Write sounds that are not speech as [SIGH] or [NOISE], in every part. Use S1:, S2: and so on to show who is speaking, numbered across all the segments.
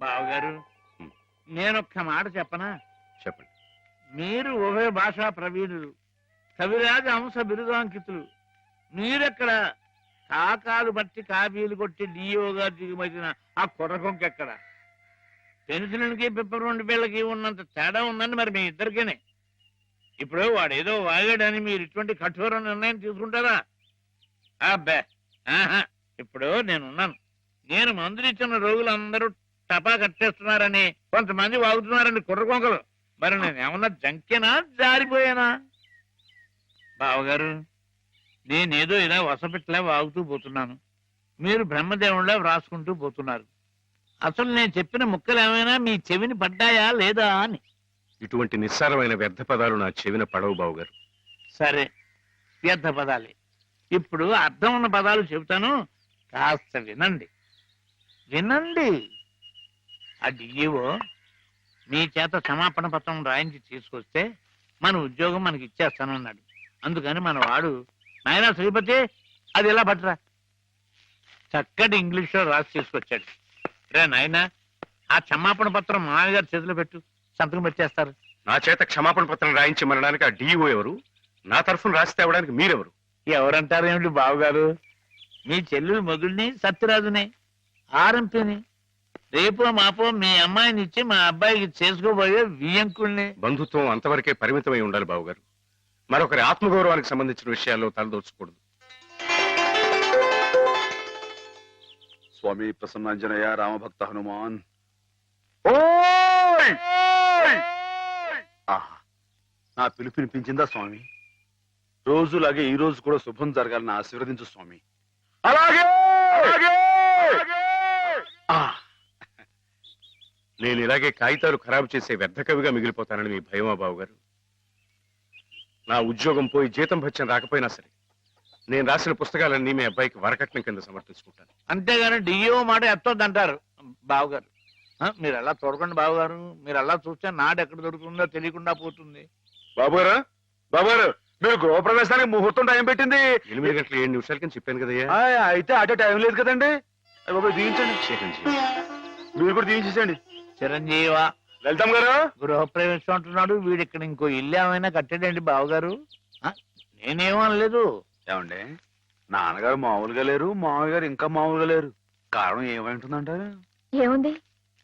S1: బావగారు. నేనొక్క మాట చెప్పనా?
S2: చెప్పండి.
S1: మీరు ఉభయ భాషా ప్రవీణులు కవిరాజ అంశ బిరుదాంకితులు. మీరెక్కడ కాకాలు బట్టి కాపీలు కొట్టి డిఓ గారు దిగుమతిన ఆ కుర్రకొంకెక్కడ పెన్సిల్కి పిప్పర్ బిళ్ళకి ఉన్నంత తేడా ఉందండి మరి మీ ఇద్దరికేనే. ఇప్పుడు వాడు ఏదో వాగాడని మీరు ఇటువంటి కఠోర నిర్ణయం తీసుకుంటారా? అబ్బే ఆహా ఇప్పుడు నేనున్నాను. నేను మందులు ఇచ్చిన రోగులందరూ టపా కట్టేస్తున్నారని కొంతమంది వాగుతున్నారని కుర్రకొంకలు మరి నేను ఏమన్నా జంకేనా? జారిపోయానా? బావగారు నేనేదో ఇలా వసపెట్టలే వాగుతూ పోతున్నాను. మీరు బ్రహ్మదేవుళ్ళ వ్రాసుకుంటూ పోతున్నారు. అసలు నేను చెప్పిన ముక్కలు ఏమైనా మీ చెవిని పడ్డాయా లేదా అని.
S2: ఇటువంటి నిస్సారమైన వ్యర్థ పదాలు నా చెవిన పడవు బావు గారు
S1: సరే వ్యర్థ పదాలే. ఇప్పుడు అర్థం ఉన్న పదాలు చెబుతాను. కాస్త వినండి. వినండి. ఆ డిఈఓ మీ చేత క్షమాపణ పత్రం రాయించి తీసుకొస్తే మన ఉద్యోగం మనకి ఇచ్చేస్తానన్నాడు అందుకని మన వాడు నాయనా శ్రీపతి అది ఎలా పట్టరా? చక్కటి ఇంగ్లీష్లో రాసి తీసుకొచ్చాడు. రే నాయనా ఆ క్షమాపణ పత్రం మామయ్య గారి చేతిలో పెట్టు సంతకం పెట్టేస్తారు.
S2: నా చేత క్షమాపణ పత్రం రాయించమనడానికి ఆ డిఓ ఎవరు? నా తరఫున రాసి తేవడానికి మీరెవరు?
S1: ఎవరంటారు ఏమిటి బావగారు? మీ చెల్లెలు మొగుడిని సత్యరాజుని ఆర్ఎంపీని రేపో మాపో మీ అమ్మాయిని ఇచ్చి మా అబ్బాయికి చేసుకోబోయే వియంకుల్ని
S2: బంధుత్వం అంతవరకే పరిమితమై ఉండాలి బావు గారు మరొకరి ఆత్మగౌరవానికి సంబంధించిన విషయాల్లో తలదోచకూడదు.
S3: స్వామి ప్రసన్నాంజనేయ రామభక్త హనుమాన్. ఆహా, నా పిలుపు వినిపించిందా స్వామి? రోజులాగే ఈ రోజు కూడా శుభం జరగాలని ఆశీర్వదించు స్వామి. అలాగే ఆ,
S2: నేను ఇలాగే కాగితాలు ఖరాబు చేసే వ్యర్థ కవిగా మిగిలిపోతానని మీ భయమా బావు గారు నా ఉద్యోగం పోయి జీతం భత్యం రాకపోయినా సరే నేను రాసిన పుస్తకాలన్నీ మీ అబ్బాయికి వరకట్నం కింద సమర్పించుకుంటాను.
S1: అంతేగాని డిఓ మాట ఎత్తొద్దంటారు బావగారు. మీరు ఎలా చూడకండి బావగారు. మీరు అలా చూస్తే నాడు ఎక్కడ దొరుకుతుందో తెలియకుండా పోతుంది.
S3: బాబుగారు బాబుగారు మీరు గృహప్రవేశానికి ముహూర్తం టైం పెట్టింది.
S2: ఎనిమిది గంటల ఏడు నిమిషాల కింద చెప్పాను కదయ్యా.
S3: అయితే అటే టైం లేదు కదండి. బాబోయ్, దీవించండి. మీరు కూడా దీవించేసేయండి.
S1: చిరంజీవ.
S3: వెళ్తాం గారు.
S1: గృహప్రవేశం అంటున్నాడు వీడు ఇక్కడ ఇంకో ఇల్లు ఏమైనా కట్టాడండి బావగారు? ఆ, నేనేమో అనలేదు.
S3: ఏమండి? నాన్నగారు మామూలుగా లేరు మామయ్య గారు ఇంకా మామూలుగా లేరు. కారణం ఏమైంటుందంటారు
S4: ఏముంది?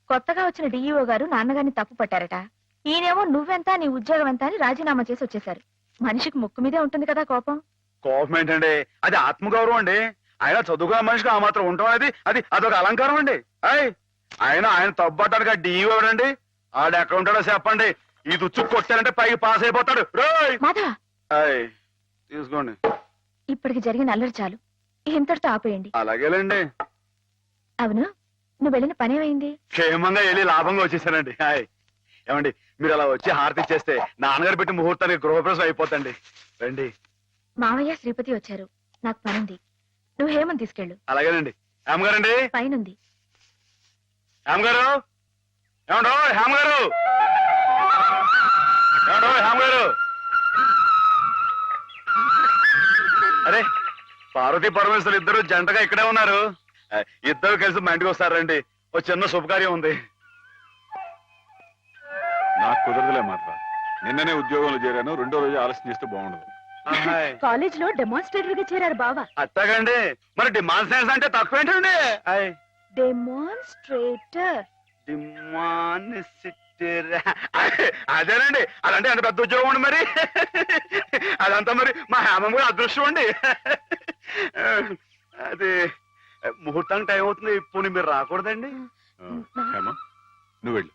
S4: కొత్తగా వచ్చిన డిఈఓ గారు నాన్నగారిని తప్పు పట్టారట. ఈయనేమో నువ్వెంత నీ ఉద్యోగం ఎంత అని రాజీనామా చేసి వచ్చేశారు. మనిషికి ముక్కు మీదే ఉంటుంది కదా కోపం.
S3: కోపం ఏంటండి? అది ఆత్మగౌరవం అండి. ఆయన చదువుకున్న మనిషికి ఆ మాత్రం ఉండటం అనేది అది అదొక అలంకారం అండి. అయ్ ఆయన ఆయన తప్పటానికి ఆ డిఈ ఎవడండి? ఆడు ఎక్కడ ఉంటాడో చెప్పండి. ఈ దుచ్చు కొట్టారంటే పైకి పాస్ అయిపోతాడు. రోయ్!
S4: మాధవ!
S3: తీసుకోండి.
S4: ఇప్పటికి జరిగిన అల్లరి చాలు. ఇంతటితో ఆపేయండి.
S3: అలాగేలేండి.
S4: అవును నువ్వు వెళ్ళిన పనేమైంది
S3: క్షేమంగా వెళ్ళి లాభంగా వచ్చేసానండి. హాయ్. ఏమండి మీరు అలా వచ్చి హారతి ఇచ్చేస్తే నాన్నగారు పెట్టి ముహూర్తానికి గృహప్రవేశం అయిపోతండి రండి.
S4: మావయ్య శ్రీపతి వచ్చారు. నాకు పనుంది. నువ్వు హేమని తీసుకెళ్ళు.
S3: అలాగేనండి. హేమగారండి
S4: పైనుంది.
S3: ఏమండో? హేమగారు ఏమండో హేమగారు అరే పార్వతీ పరమేశ్వరు ఇద్దరు జంటగా ఇక్కడే ఉన్నారు. ఇద్దరు కలిసి మా ఇంటికి వస్తారండి ఓ చిన్న శుభకార్యం ఉంది.
S5: నాకు కుదరదులే మాత్ర నిన్ననే ఉద్యోగంలో చేరాను రెండో రోజు ఆలస్యం చేస్తే బాగుండదు.
S4: కాలేజ్లో డెమాన్స్ట్రేటర్గా చేరారు బావా.
S3: అట్టగండి. మరి డిమాండ్ సైన్స్ అంటే తక్కువేంటండి?
S4: డెమాన్స్ట్రేటర్
S3: డిమానిసిటర్ అదేనండి అదంటే అంత పెద్ద ఉద్యోగం అండి మరి? అదంతా మరి మా హేమం కూడా అదృష్టం అండి. అది ముహూర్తానికి టైం అవుతుంది ఇప్పుడు మీరు రాకూడదండి.
S5: హేమ నువ్వు వెళ్ళు.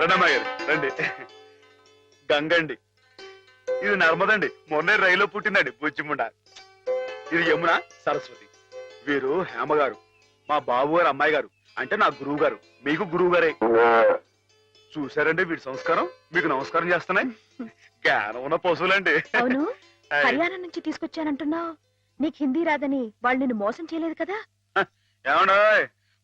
S3: రండమ్మా గారు రండి. గంగండి ఇది నర్మదండి. మొన్నే రైల్లో పుట్టిందండి బుజ్జిముండ. ఇది యమున సరస్వతి. వీరు హేమగారు. మా బాబు గారు అమ్మాయి గారు. అంటే నా గురువు గారు మీకు గురువు గారే చూసారండి వీడి సంస్కారం? మీకు నమస్కారం చేస్తున్నాయి. జ్ఞానం ఉన్న పశువులండి.
S4: అవును. [LAUGHS] హర్యానా నుంచి తీసుకొచ్చానంటున్నావు. నీకు హిందీ రాదని వాళ్ళు నిన్ను మోసం చేయలేదు కదా? [LAUGHS]
S3: ఏమన్నా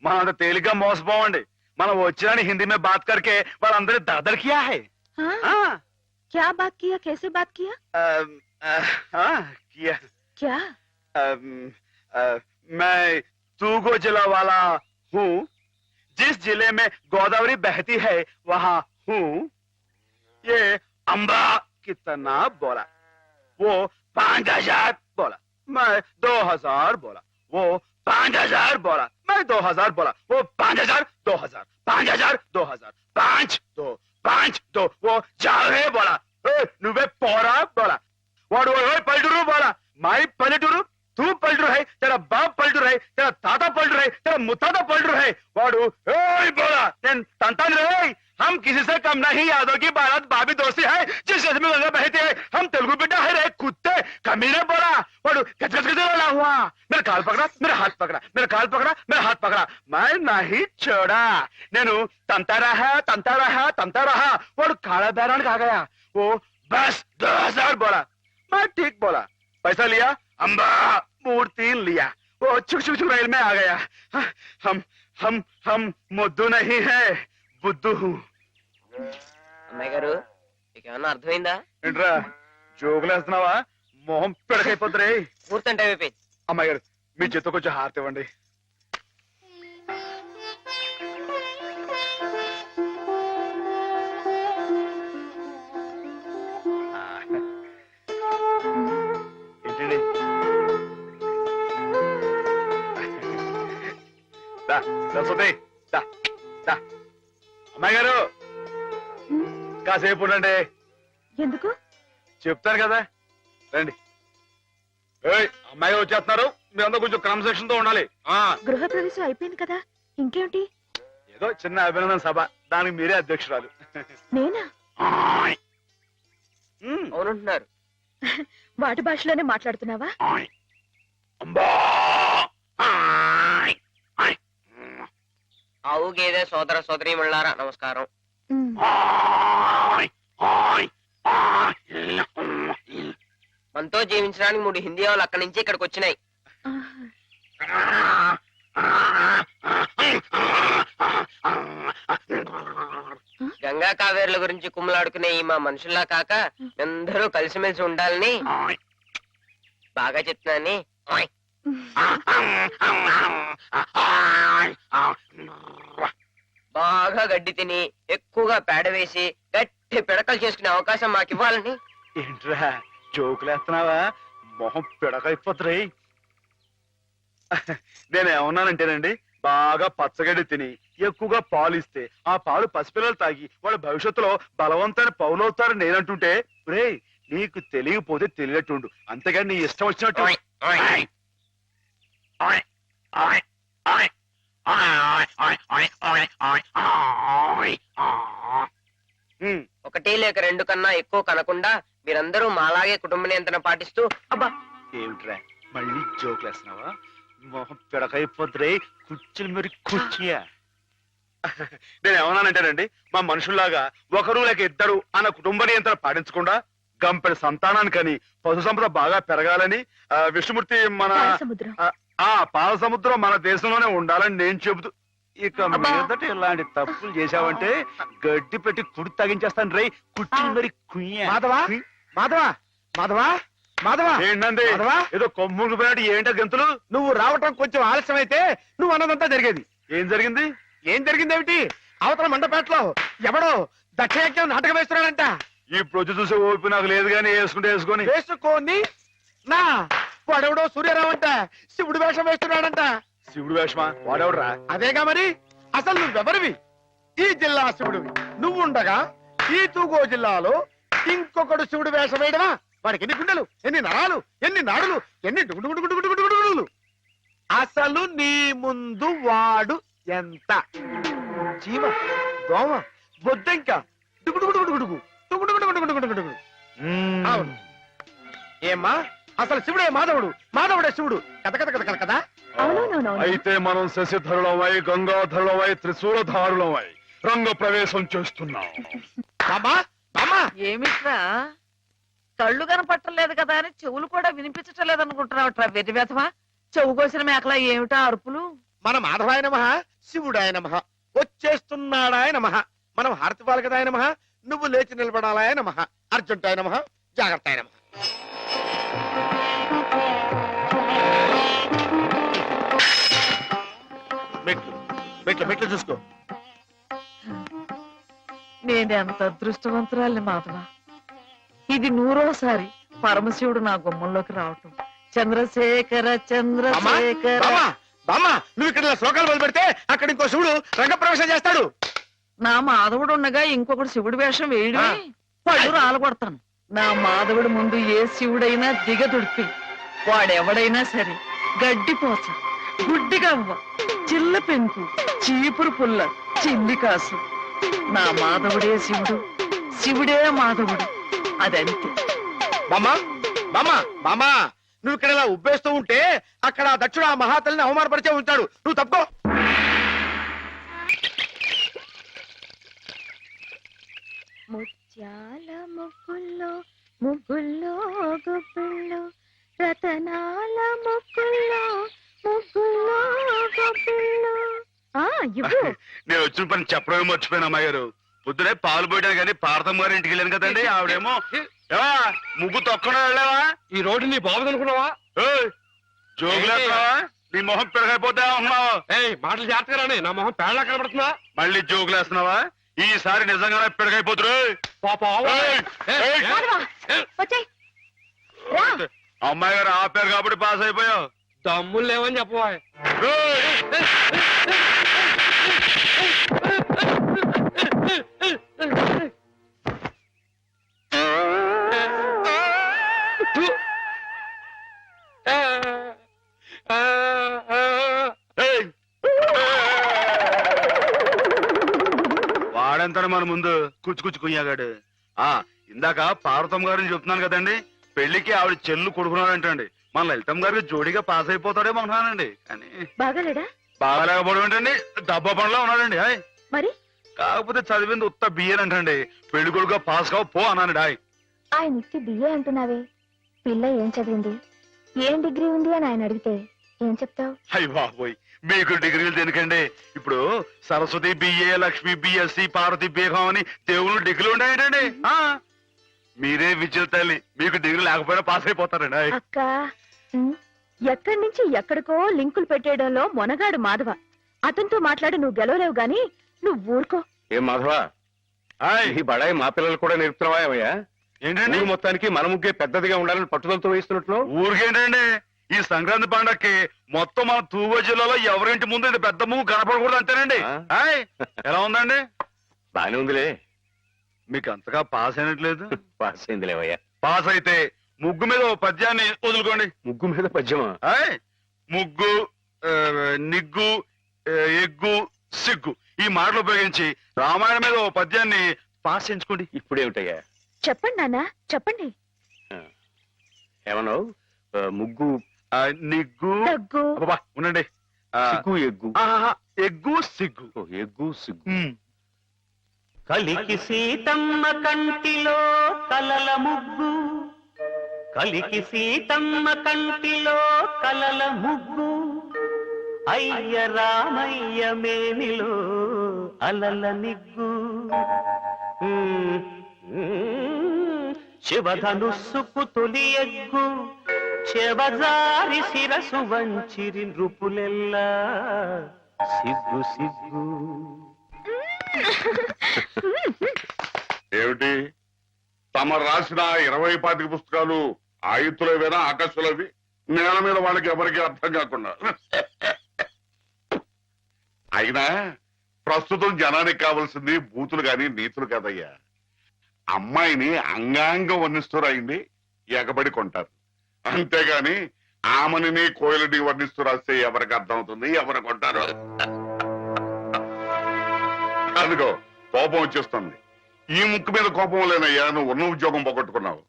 S3: మనం అంత తేలిగ్గా మోసపోవండి మనం వచ్చిన హిందీ మీద బాత్ కరికే వాళ్ళందరి దాదర్ కియా హై?
S4: క్యా బాత్
S3: కియా? కేసే బాత్ కియా. కియా? मैं तूगो जिला वाला हूँ। जिस ज़िले में गोदावरी बहती है, वहाँ हूँ। ये अम्बा कितना बोला। वो पाँच हज़ार बोला। मैं दो हज़ार बोला। वो पाँच हज़ार बोला। मैं दो हज़ार बोला। वो पाँच हज़ार, दो हज़ार। पाँच हज़ार, दो हज़ार। पाँच, दो। पाँच, दो। वो जावे बोला। नुबे पोरा बोला। वो पलटुरु बोला। माई पलटुरु तू पलटू है तेरा बाप पलटू है तेरा ताता पलटू है तेरा मुतादा पलटू है वाड़ू बोला रहे हम किसी से कम नहीं, यादव की भारत भाभी दोस्ती है, जिस में गंगा बहती है। हम तेलुगु बेटा है रहे कुत्ते कमीने बोला। और गजगज वाला हुआ। मेरा काल पकड़ा, मेरा हाथ पकड़ा, मेरा काल पकड़ा, मेरा हाथ पकड़ा। मैं नहीं छोड़ा। नैन तमता रहा तमता रहा तमता रहा। और काला बैरान कहा गया। वो, बस दो हज़ार बोला। मैं ठीक बोला। पैसा लिया अम्बा मूर्ति लिया वो छुक छुक छुक रेल में आ गया हम हम हम मुद्दू नहीं है బుద్ధు
S6: అమ్మాయి గారు మీకు ఏమన్నా అర్థమైందా
S3: ఏంట్రా జోకులేస్తున్నావా మొహం పిడకైపోతురే
S6: పూర్తి టైం అయిపోయింది
S3: అమ్మాయి గారు మీ చేత కొంచెం హారతి సరస్వతి. అమ్మాయి గారు కాసేపు ఉండండి.
S4: ఎందుకు?
S3: చెప్తాను కదా. రండి. ఏయ్ అమ్మాయి వచ్చేస్తున్నారు. మీరందరూ కొంచెం క్రమశిక్షణ తో ఉండాలి. ఆ.
S4: గృహప్రవేశం అయిపోయింది కదా. ఇంకేమిటి?
S3: ఏదో చిన్న అభినందన సభ. దానికి మీరే అధ్యక్షురాలు.
S4: నేనా.
S6: అవునంటున్నారు.
S4: వాటి భాషలోనే మాట్లాడుతున్నావా?
S3: అమ్మా! ఆయ్! ఆయ్!
S6: ఆవు గేదె సోదర సోదరి మళ్ళారా నమస్కారం! మనతో జీవించడానికి మూడు హిందీ వాళ్ళు అక్కడి నుంచి ఇక్కడికి వచ్చినాయి. గంగా కావేరుల గురించి కుమ్మలాడుకునే ఈ మా మనుషుల్లా కాక అందరూ కలిసిమెలిసి ఉండాలని బాగా చెప్తున్నాని. బాగా గడ్డి తిని ఎక్కువగా పేడ వేసి గట్టి పిడకలు చేసుకునే అవకాశం మాకు ఇవ్వాలని
S3: ఏంట్రా జోకులేస్తున్నావా? మొహం పిడకైపోతురే నేను ఏమన్నానంటేనండి బాగా పచ్చగడ్డి తిని ఎక్కువగా పాలు ఇస్తే ఆ పాలు పసిపిల్లలు తాగి వాళ్ళ భవిష్యత్తులో బలవంతమైన పౌలవుతారని నేనంటుంటే రే నీకు తెలియకపోతే తెలియట్టుండు అంతేగాని నీ ఇష్టం వచ్చినట్టు.
S6: ఒకటి లేక రెండు కన్నా ఎక్కువ కనకుండా మీరందరూ మాలాగే కుటుంబ నియంత్రణ పాటిస్తూ అబ్బా!
S3: ఏమిట్రా? మళ్ళీ జోకులేస్తున్నావా? మొహం పిడకైపోతురే కుర్చీలు మరి కుర్చీయా? నేను ఏమన్నానంటేనండి మా మనుషుల్లాగా ఒకరు లేక ఇద్దరు అన్న కుటుంబ నియంత్రణ పాటించకుండా గంపెడి సంతానానికని పశు సంపద బాగా పెరగాలని విష్ణుమూర్తి మన
S4: సముద్రం
S3: ఆ, పాల సముద్రం మన దేశంలోనే ఉండాలని నేను చెబుతూ ఇక. మీదట ఇలాంటి తప్పులు చేశావంటే గడ్డి పెట్టి కుడి తగించేస్తాను రే కుర్చీలు మరి
S7: మాధవా? మాధవా? మాధవా? మాధవా?
S3: ఏంటండి? ఏదో కొమ్ములు పోయాడు ఏంటో గంతులు?
S7: నువ్వు రావటం కొంచెం ఆలస్యం అయితే నువ్వు అన్నదంతా జరిగేది.
S3: ఏం జరిగింది?
S7: ఏం జరిగిందేమిటి అవతల మండపేటలో ఎవడో దక్షయజ్ఞం నాటకం వేస్తున్నాడంట.
S3: ఈ ప్రొద్దు చూసే ఓపి నాకు లేదు కానీ వేసుకుంటే వేసుకొని.
S7: వేసుకోని నా వాడెవడో సూర్యరావు అంట శివుడు వేషం వేస్తున్నాడంట.
S3: శివుడు వేషమా? వాడెవడరా?
S7: అదేగా మరి? అసలు నువ్వెవరివి? ఈ జిల్లా శివుడివి. నువ్వుండగా ఈ తూగో జిల్లాలో ఇంకొకడు శివుడు వేషం వేయడమా? వాడికి ఎన్ని గుండెలు ఎన్ని నరాలు ఎన్ని నాడులు ఎన్ని అసలు నీ ముందు వాడు ఎంత? జీవ దోమ బొద్దెంక డుగుడుగుడుగుడుగుడుగు డుగుడుగుడుగుడుగుడుగుడుగుడుగు అవును. ఏమ్మా? అసలు శివుడే మాధవుడు మాధవుడే శివుడు. కథ కథ కథ కథ కదా
S3: అయితే మనం శశిధరులమై గంగాధరులమై త్రిశూలధారులమై రంగ ప్రవేశం చేస్తున్నాం.
S8: ఏమిట్రా? కళ్ళు కనపట్టలేదు కదా అని చెవులు కూడా వినిపించటం లేదనుకుంటున్నావుట్రా వెర్రి వెధవా చెవు కోసిన మేకలా ఏమిటా అరుపులు?
S7: మన మాధవాయ నమ శివుడాయ నమ వచ్చేస్తున్నాడాయ నమ. మనం హారతి పాలకదాయ నమ నువ్వు లేచి నిలబడాలాయ నమ అర్జుంటాయ నమ జాగ్రత్తాయ నమ. మెట్లు. చూసుకో.
S8: నేనెంత అదృష్టవంతురాలి మాధవ. ఇది నూరోసారి పరమశివుడు నా గుమ్మంలోకి రావటం. చంద్రశేఖర చంద్రశేఖర.
S7: బామ్మ నువ్వు ఇక్కడ శ్లోకాలు మొదలు పెడితే అక్కడ ఇంకో శివుడు రంగప్రవేశం చేస్తాడు.
S8: నా మాధవుడు ఉండగా ఇంకొకటి శివుడి వేషం వేయడమే. పళ్ళు రాలగొడతాను. నా మాధవుడి ముందు ఏ శివుడైనా దిగదుడిపి వాడెవడైనా సరే గడ్డిపోచ గుడ్డిగవ్వ చిల్ల పెంకు చీపురు పుల్ల చిల్లి కాసు. నా మాధవుడే శివుడు శివుడే మాధవుడు అదంతే.
S7: బామ్మ బామ్మ బామ్మ నువ్వు ఇక్కడ ఇలా ఉబ్బేస్తూ ఉంటే అక్కడ ఆ దక్షుడు ఆ మహాతల్ని అవమానపరిచే ఉంటాడు. నువ్వు తప్పుకో.
S4: ముత్యాల ముగ్గుల్లో ముగ్గుల్లో గుబ్బిళ్ళు. రతనాల ముగ్గుల్లో ముగ్గుల్లో గుబ్బిళ్ళు. ఆ ఇవ్వు. [LAUGHS]
S3: నేను వచ్చిన పని చెప్పడమే మర్చిపోయాను అమ్మాయి గారు పొద్దునే పాలు పోయడానికి కానీ పార్థం గారి ఇంటికి వెళ్ళాను కదండి ఆవిడేమో ఏవా ముగ్గు తొక్కడం వెళ్ళావా?
S9: ఈ రోడ్డు నీ బాబు అనుకున్నావా?
S3: ఏయ్, నీ మొహం పెరగైపోతే ఉన్నావు
S9: ఏయ్ మాటలు జాగ్రత్తగా రాని నా మొహం పేడలా కనబడుతుందా?
S3: మళ్ళీ జోకులేస్తున్నావా ఈసారి నిజంగానే పెరగైపోతురు.
S9: పాప.
S3: ఏయ్, ఏయ్.
S4: మాధవా, వచ్చేయ్. రా.
S3: అమ్మాయి గారు ఆపారు కాబట్టి పాస్ అయిపోయావు.
S9: దమ్ములు లేవని చెప్పవా
S3: వాడంతనే మన ముందు కుచ్చు కుచ్చు కుయ్యాగాడు ఆ ఇందాక పార్వతం గారిని చెప్తున్నాను కదండి పెళ్ళికి ఆవిడ చెల్లు కొడుకున్నాడంటండి. మన లలితం గారికి జోడీగా పాస్ అయిపోతాడేమో అనుకున్నానండి. కానీ
S4: బాగాలేడా?
S3: బాగాలేకపోవడం ఏంటండి? డబ్బా పనిలో ఉన్నాడండి హాయ్
S4: మరి?
S3: కాకపోతే చదివింది ఉత్త బియ్యన్ అంటండి. పెళ్ళి కొడుకుగా పాస్ కావు పో అన్నాడు హాయ్
S4: ఆయన ఇచ్చి బిఏ అంటున్నావే? పిల్ల ఏం చదివింది? ఏం డిగ్రీ ఉంది అని ఆయన అడిగితే ఏం చెప్తావు?
S3: అయ్య బాబోయ్ మీకు డిగ్రీలు ఎందుకండి ఇప్పుడు సరస్వతి బిఏ లక్ష్మి బిఎస్సి పార్వతి బీహం అని దేవుళ్ళు డిగ్రీలు ఉన్నాయంటండి ఆ, మీరే విద్యుత్ తల్లి మీకు డిగ్రీ లేకపోయినా పాస్ అయిపోతారండి.
S4: అక్క ఎక్కడి నుంచి ఎక్కడికో లింకులు పెట్టేయడంలో మొనగాడు మాధవ. అతనితో మాట్లాడి నువ్వు గెలవలేవు గాని నువ్వు ఊరుకో.
S9: ఏం మాధవా? ఈ బడాయి మా పిల్లలు కూడా నేర్పుతున్నావా
S3: ఏంటండి?
S9: మొత్తానికి మన ముగ్గే పెద్దదిగా ఉండాలని పట్టుదలతో వేస్తున్నట్లు
S3: ఊరికేంటండి? ఈ సంక్రాంతి పండక్కి మొత్తం మన తూగో జిల్లాలో ఎవరింటి ముందు ఇంత పెద్ద ముగ్గు కనపడకూడదు అంతేనండి
S9: ఆ?
S3: హాయ్ ఎలా ఉందండి?
S9: బానే ఉందిలే.
S3: మీకు అంతగా పాస్ అయినట్లేదు. [LAUGHS]
S9: పాస్ అయిందిలేవయ్యా.
S3: పాస్ అయితే ముగ్గు మీద ఓ పద్యాన్ని వదులుకోండి.
S9: ముగ్గు మీద పద్యమా?
S3: హాయ్ ముగ్గు ఆ, నిగ్గు ఆ, ఎగ్గు సిగ్గు ఈ మాటలు ఉపయోగించి రామాయణం మీద ఓ పద్యాన్ని పాస్ చేయించుకోండి.
S9: ఇప్పుడేమిటయ్యా?
S4: చెప్పండి నాన్న చెప్పండి.
S9: ఏమన్నావు? ఆ, ముగ్గు
S3: ఆ, నిగ్గు.
S4: దగ్గు
S3: అబ్బబ్బా, ఉండండి. ఆ,
S9: సిగ్గు ఎగ్గు.
S3: ఆహాహా, ఎగ్గు సిగ్గు.
S9: ఓ, ఎగ్గు సిగ్గు.
S3: ఉమ్.
S2: కలికి సీతమ్మ కంటిలో కలల ముగ్గు. కలికి సీతమ్మ కంటిలో కలల ముగ్గు. అయ్య రామయ్య మేనిలో అలల నిగ్గు. ఉమ్, ఉమ్, శివధనుస్సుకు తొలి ఎగ్గు. చెవజారి శిరసు వంచిరి నృపులెల్లా. సిగ్గు సిగ్గు.
S5: ఏమిటి? తమ రాసిన ఇరవై పాతిక పుస్తకాలు ఆయుతులవేనా ఆకాశులవి నేల మీద వాళ్ళకి ఎవరికి అర్థం కాకుండా. అయినా ప్రస్తుతం జనానికి కావాల్సింది బూతులు గాని నీతులు కాదయ్యా. అమ్మాయిని అంగాంగం వర్ణిస్తూ అయింది ఎగబడి కొంటారు. అంతేగాని ఆమెని కోయిలని వర్ణిస్తూ రాస్తే ఎవరికి అర్థం అవుతుంది ఎవరు కొంటారు? అదిగో కోపం వచ్చేస్తుంది. ఈ ముక్కు మీద కోపం లేనయ్యా నువ్వు ఉన్న ఉద్యోగం పోగొట్టుకున్నావు.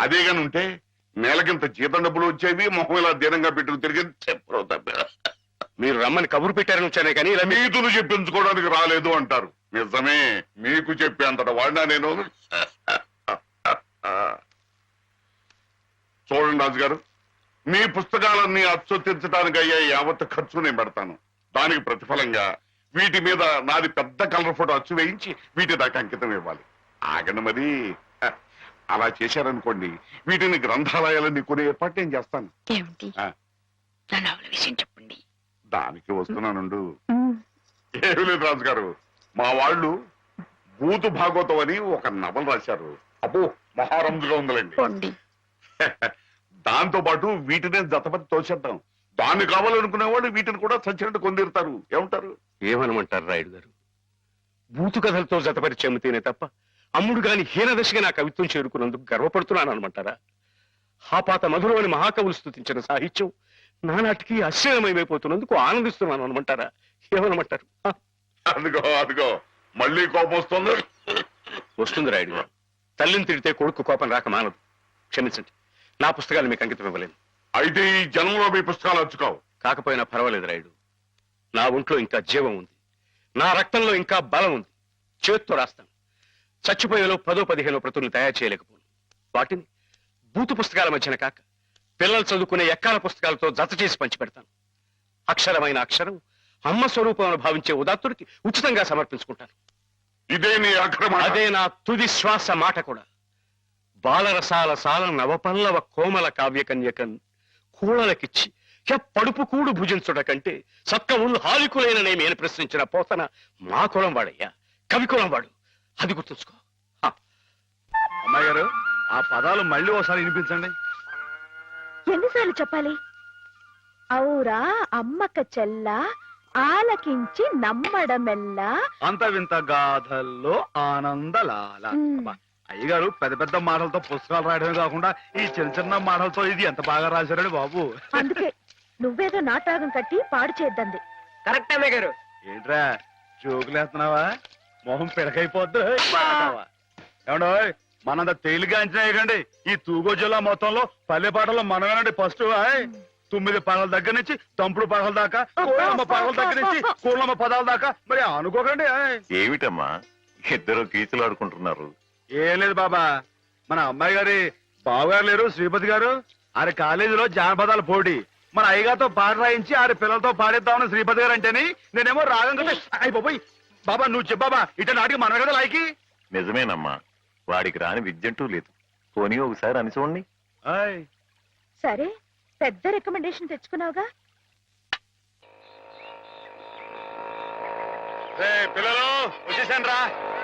S5: అదే గాని ఉంటే నెలకింత జీతం డబ్బులు వచ్చేవి మొహం ఇలా దీనంగా పెట్టుకు తిరిగి చెప్పరు
S9: మీరు రమ్మని కబురు పెట్టారని వచ్చానే కానీ ఇలా
S5: నీతులు చెప్పించుకోవడానికి రాలేదు అంటారు. నిజమే మీకు చెప్పేంతట వాడినా నేను? చూడండి రాజు గారు మీ పుస్తకాలన్నీ అచ్చొత్తించడానికి అయ్యే యావత్ ఖర్చు నేను పెడతాను. దానికి ప్రతిఫలంగా వీటి మీద నాది పెద్ద కలర్ ఫోటో అచ్చు వేయించి వీటి దాకా అంకితం ఇవ్వాలి. ఆగండి మరి. అలా చేశారనుకోండి వీటిని గ్రంథాలయాలన్నీ కొనే ఏర్పాటు నేను చేస్తాను.
S4: ఏమిటి?
S5: ఆ.
S4: నా నవల విషయం చెప్పండి.
S5: దానికి వస్తున్నానుండు. ఏమీ లేదు రాజు గారు మా వాళ్ళు భూతు భాగవతం అని ఒక నవల రాశారు. అబ్బో మహారంజుగా ఉందిలేండి.
S10: పొండి. [LAUGHS]
S5: దాంతో పాటు వీటినే జతపతి తోచేద్దాం దాన్ని కావాలనుకునే వాళ్ళు వీటిని కూడా చచ్చినట్టు కొందిరుతారు. ఏమంటారు?
S9: ఏమనమంటారు రాయుడు గారు? బూతు కథలతో జతపరిచి అమ్మితేనే తప్ప అమ్ముడు గాని హీనదశగా నా కవిత్వం చేరుకున్నందుకు గర్వపడుతున్నాను అనమంటారా హాపాత మధురమని మహాకవులు స్థుతించిన సాహిత్యం నానాటికి అశ్చర్యమైపోతున్నందుకు ఆనందిస్తున్నాను అనమంటారా ఏమనమంటారు
S5: అదిగో అదిగో మళ్ళీ కోపం వస్తుంది.
S9: వస్తుంది రాయుడు గారు. తల్లిని తిడితే కొడుకు కోపం రాక మానదు. క్షమించండి. నా పుస్తకాలు మీకు అంకితం ఇవ్వలేను.
S5: అయితే ఈ జన్మలో మీ పుస్తకాలు వచ్చుకోవు
S9: కాకపోయినా పర్వాలేదు రాయుడు. నా ఒంట్లో ఇంకా జీవం ఉంది. నా రక్తంలో ఇంకా బలం ఉంది. చేత్తో రాస్తాను. చచ్చిపోయేలో పదో పదిహేనో ప్రతుల్ని తయారు చేయలేకపోను. వాటిని బూతు పుస్తకాల మధ్యన కాక పిల్లలు చదువుకునే ఎక్కాల పుస్తకాలతో జత చేసి పంచిపెడతాను. అక్షరమైన అక్షరం అమ్మ స్వరూపం భావించే ఉదాత్తుడికి ఉచితంగా సమర్పించుకుంటాను.
S5: ఇదే నీ అక్రమ
S9: అదే నా తుది శ్వాస మాట కూడా. బాలరసాల సాల నవపల్లవ కోమల కావ్యకన్యకన్ కూడలకిచ్చి పడుపు కూడు భుజించుట కంటే సక్క ఉళ్ళు హాలికులైన నేను ప్రశ్నించిన పోతన మా కులం వాడయ్యా కవి కులం వాడు. అది గుర్తుంచుకో. హ,
S3: అమ్మాయి గారు ఆ పదాలు మళ్ళీ ఒకసారి వినిపించండి.
S4: ఎన్నిసార్లు చెప్పాలి? ఔరా అమ్మక చెల్ల ఆలకించి నమ్మడమెల్లా.
S3: అంత వింత గాథల్లో ఆనందలాల. అయ్యగారు పెద్ద పెద్ద మాటలతో పుస్తకాలు రాయడమే కాకుండా ఈ చిన్న చిన్న మాటలతో ఇది ఎంత బాగా రాశారండి బాబు?
S4: అందుకే నువ్వేదో నాటకం కట్టి పాడు చేద్దంది
S6: కరెక్ట్ గారు.
S3: ఏంట్రా జోకులేస్తున్నావా మొహం పిడకైపోద్దు. ఏమండో మనంత తేలిగా అంచనా వేయకండి. ఈ తూగో జిల్లా మొత్తంలో పల్లె పాటలో మనమేనండి ఫస్ట్. తొమ్మిది పదాల దగ్గర నుంచి తంపుడు పదాల దాకా కోళ్ళమ్మ పదాల దగ్గర నుంచి కోళ్ళమ్మ పదాల దాకా. మరి అనుకోకండి ఆయ్.
S11: ఏమిటమ్మా? ఇద్దరు కీచులు ఆడుకుంటున్నారు
S3: ఏం లేదు బాబా. మన అమ్మాయి గారి బావగారు లేరు శ్రీపతి గారు. ఆరి కాలేజీలో జానపదాల పోటీ. మన అయ్యగారితో పాట రాయించి ఆరి పిల్లలతో పాడిద్దామని శ్రీపతి గారు అంటేని నేనేమో రాగం కదా అయిపోయి బాబా నువ్వు చెప్పాబా ఇట నాటికి మన కదా లాయకి?
S11: నిజమేనమ్మా. వాడికి రాని విద్యంటూ లేదు. పోనీ ఒకసారి అని చూడండి.
S4: సరే పెద్ద రికమెండేషన్ తెచ్చుకున్నావుగా.
S3: పిల్లలు వచ్చేసాను రా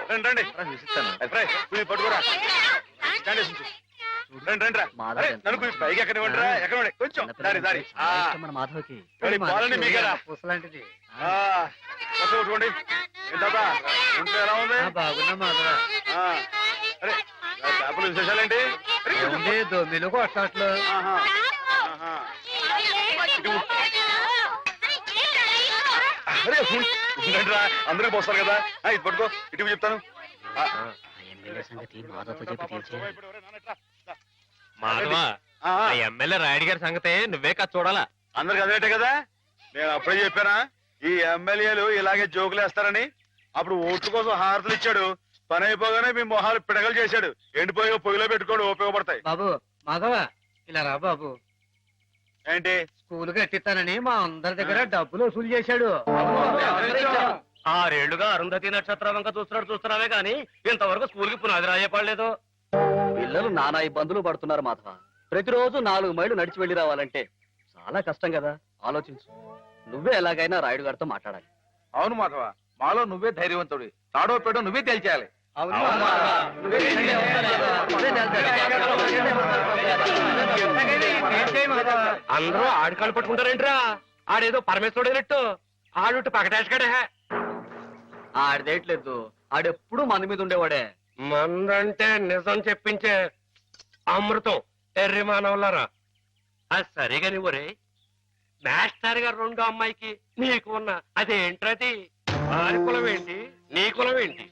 S3: రండి రండి. కుయ్యి పట్టుకోరా. రండి. రండి రా. అరే, నన్ను కుయ్యి పైకి ఎక్కడ ఇవ్వండిరా ఎక్కడ ఇవ్వండి. కొంచెం. దారి దారి. ఆ, మరి పాలని మీకేరా ఆ, కొత్త కొట్టుకోండి ఏంటబ్బా ఇంట్లో ఎలా ఉంది? ఆ, అరే ఆ చేపల విశేషాలేంటి? అరే,
S12: దొమ్మిలు కొట్టట్లు
S3: ఆహా, ఆహా. ఇటు. అరే ఉండండి రా అందరూ పోస్తారు కదా? ఆ, ఇది పట్టుకో. ఇటు చెప్తాను. ఆ.
S13: మాధవా
S3: ఆ, ఆ.
S13: ఎమ్మెల్యే రాయుడు గారి సంగతే నువ్వే కాదు చూడాలా?
S3: అందరికి అదేటే కదా? నేను అప్పుడే చెప్పానా? ఈ ఎమ్మెల్యేలు ఇలాగే జోకులు వేస్తారని. అప్పుడు ఓట్ల కోసం హారతులు ఇచ్చాడు. పని అయిపోగానే మీ మొహాలు పిడగలు చేశాడు. ఎండిపోయి పొయ్యిలో పెట్టుకోడు ఉపయోగపడతాయి
S12: బాబు మాధవ ఇలా రా బాబు.
S3: ఏంటి?
S12: స్కూల్ కట్టిస్తానని మా అందరి దగ్గర డబ్బులు వసూలు చేశాడు.
S13: ఆరేళ్ళుగా అరుంధతి నక్షత్రం వంక చూస్తున్నాడు చూస్తున్నావే గాని ఇంతవరకు స్కూల్కి పునాది రాయపడలేదు.
S14: పిల్లలు నానా ఇబ్బందులు పడుతున్నారు మాధవ. ప్రతిరోజు నాలుగు మైళ్ళు నడిచి వెళ్ళి రావాలంటే చాలా కష్టం కదా? ఆలోచించు. నువ్వే ఎలాగైనా రాయుడు గారితో మాట్లాడాలి.
S3: అవును మాధవ మాలో నువ్వే ధైర్యవంతుడు. తాడో పెడో నువ్వే తేల్చేయాలి.
S13: అందరూ ఆడి కాళ్ళు పట్టుకుంటారేంట్రా ఆడేదో పరమేశ్వరుడైనట్టు ఆడు పకటేసుకడే
S14: ఆడదేయట్లేదు ఆడెప్పుడు మన మీద ఉండేవాడే
S13: మందంటే నిజం చెప్పించే అమృతం ఎర్రి మానవులారా అది సరిగాని ఒరే మాస్టర్ గారు రెండో అమ్మాయికి నీకు ఉన్న అదేంటది వారి కులం ఏంటి నీ కులం ఏంటి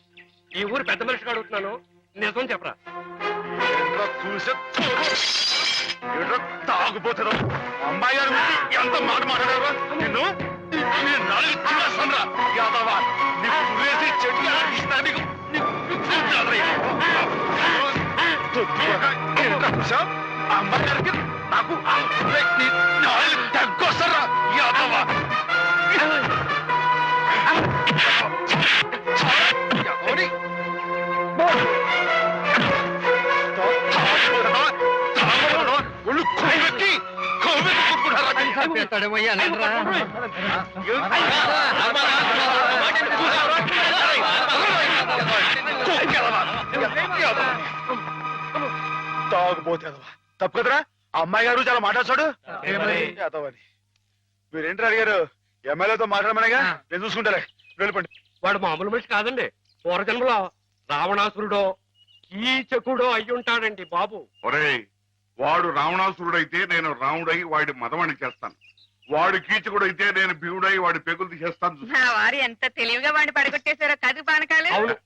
S13: ఈ ఊరు పెద్ద మనిషిగా అడుగుతున్నాను. నిజం చెప్పరా.
S3: తాగుపోతుందో అమ్మాయి గారు ఎంత మాట మాట్లాడారు నిన్ను నీ అమ్మాయి గారికి నాకు తగ్గొస్తారా? యాదవా తాగుపోతే తప్పు కదరా ఆ అమ్మాయి గారు చాలా మాట్లాడాడు యాదవని మీరేంటి అడిగారు? ఎమ్మెల్యేతో మాట్లాడమనేగా నేను చూసుకుంటారే వెళ్ళిపోండి.
S13: వాడు మామూలు మనిషి కాదండి. పూర్వజన్మలో రావణాసురుడో కీచకుడో అయి ఉంటాడండి బాబు.
S5: ఒరేయ్ వాడు రావణాసురుడైతే నేను రాముడై వాడి మదమణి చేస్తాను. వాడు కీచకుడైతే నేను భీముడై వాడి పెగులు తీసేస్తాను.
S15: నా వారు ఎంత తెలివిగా వాడిని పడగొట్టేశారో కదు పానకాలు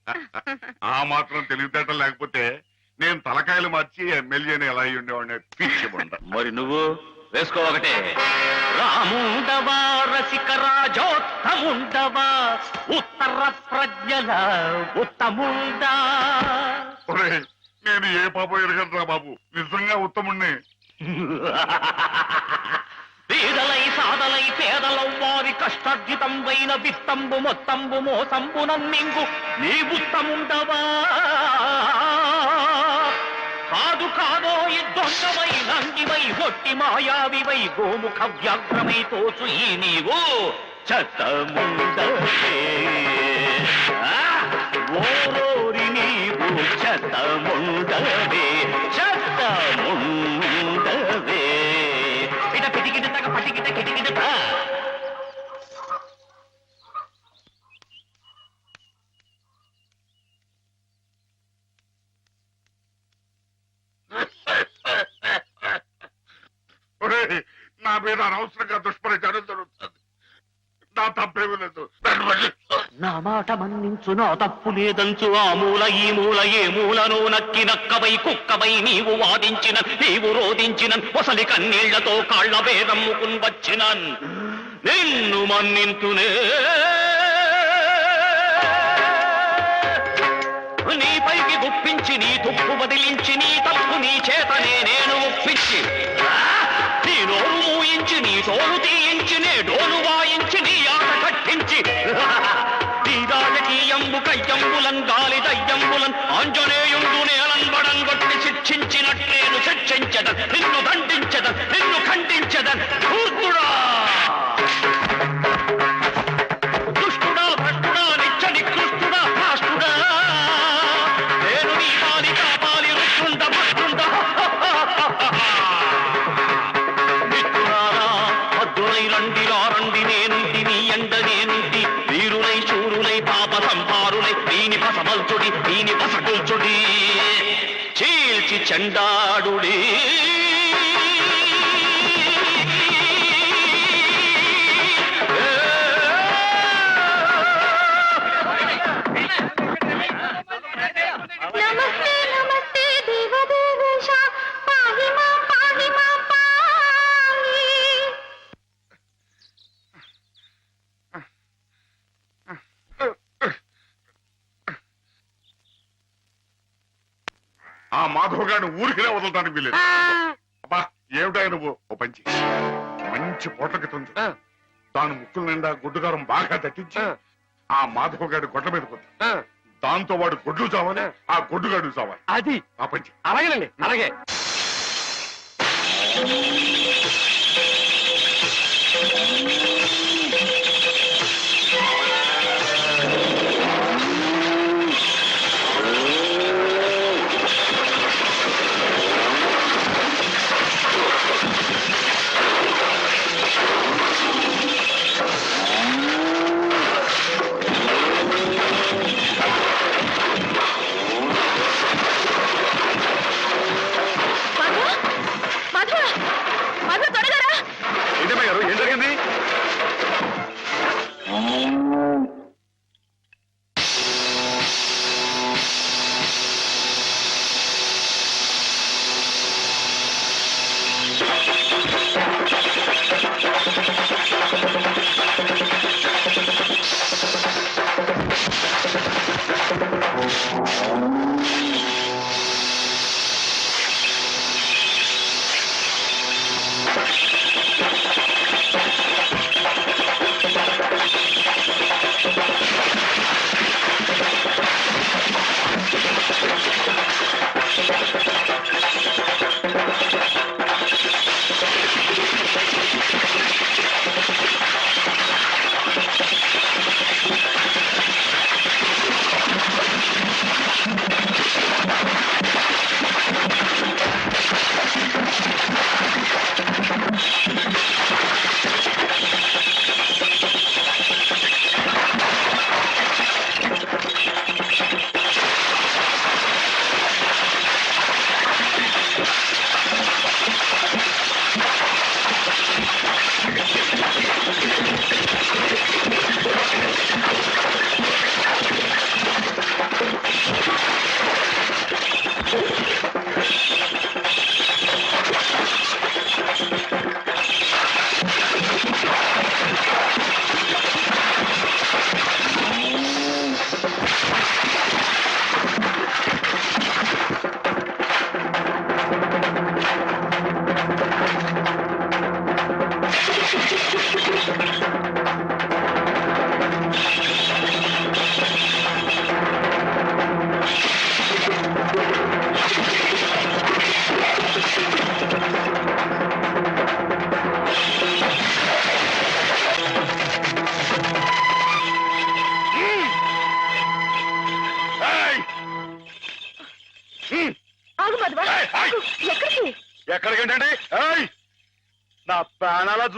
S5: ఆ మాత్రం తెలివితేటలు లేకపోతే నేను తలకాయలు మార్చి ఎమ్మెల్యేని ఎలా అయి ఉండేవాడిని?
S2: మరి నువ్వు వేసుకో ఒకటే. రాముండవా రసిక రాజోత్తముండవా ఉత్తర ప్రజ్ఞల ఉత్తముండా?
S5: ఒరేయ్ నేను ఏ పాపం ఎరగనరా బాబు? నిజంగా ఉత్తముణ్ణి.
S2: పేదలై సాదలై పేదలం వారి కష్టార్జితం వైన విత్తంబు మొత్తంబు మోసంబు నమ్మింగు నీ ఉత్తముండవా? కాదు కాదో దొంగవై నంగివై ఒట్టి మాయావివై గోముఖ వ్యాఘ్రమై తోచు ఈ నీవు చెత్తముండవే ఆ, ఓరోరి నీవు
S5: మన్నించు
S2: నా తప్పు లేదంచు ఆ మూల ఈ మూల ఏ మూలను నక్కి నక్కబై కుక్కబై నీవు వాదించిన నీవు రోధించిన ఒసలి కన్నీళ్ళతో కాళ్ళ భేదమ్ముకుని వచ్చిన నిన్ను మన్నింతునే. నీ పైకి గుప్పించి నీ తుప్పు వదిలించి నీ తప్పు నీ చేతనే నేను ఒప్పించి. నీ నోరు మూయించి నీ తోలు తీయించి నే డోలు వాయించి నీ ఆట కట్టించి. రాజకీయంబు గాలి దయ్యంబులన్ ఆంజనేయుండు నేలంబడం కొట్టి శిక్షించినట్లేను శిక్షించదన్. నిన్ను దండించదన్. నిన్ను ఖండించదన్. ధూర్తుడా!
S5: செண்டாடுடி గారిని ఊరికినే వదలటానికి వీలేదు అబ్బా ఏమిటా నువ్వు? ఓ పంచి. మంచి తుంచు
S13: ఆ.
S5: దాని ముక్కుల నిండా గుడ్డుగారం బాగా దట్టించి
S13: ఆ.
S5: మాధవ్ గారి గొడ్ల మీద
S13: ఆ,
S5: దాంతో వాడు గొడ్లు చావాలి ఆ గొడ్డుగాడు చావాలి.
S13: అది.
S5: ఆ పంచి.
S13: అలాగేనండి అలాగే.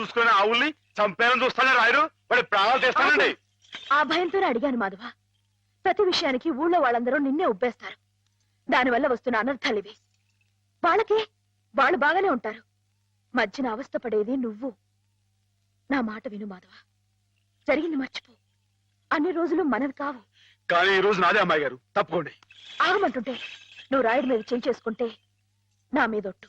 S3: చూసుకుని ఆవుల్ని చంపేయాలని చూస్తానే రాయరు వాడి ప్రాణాలు తెస్తానండి.
S4: ఆ భయంతోనే అడిగాను మాధవ. ప్రతి విషయానికి ఊళ్ళో వాళ్ళందరూ నిన్నే ఉబ్బేస్తారు. దానివల్ల వస్తున్న అనర్థాలివి వాళ్ళకి వాళ్ళు బాగానే ఉంటారు. మధ్యన అవస్థపడేది నువ్వు. నా మాట విను మాధవ. జరిగింది మర్చిపో. అన్ని రోజులు మనది కావు.
S3: కానీ ఈ రోజు నాదే అమ్మాయి గారు. తప్పుకోండి.
S4: ఆగమంటుంటే నువ్వు రాయుడి మీద చేసుకుంటే నా మీదొట్టు.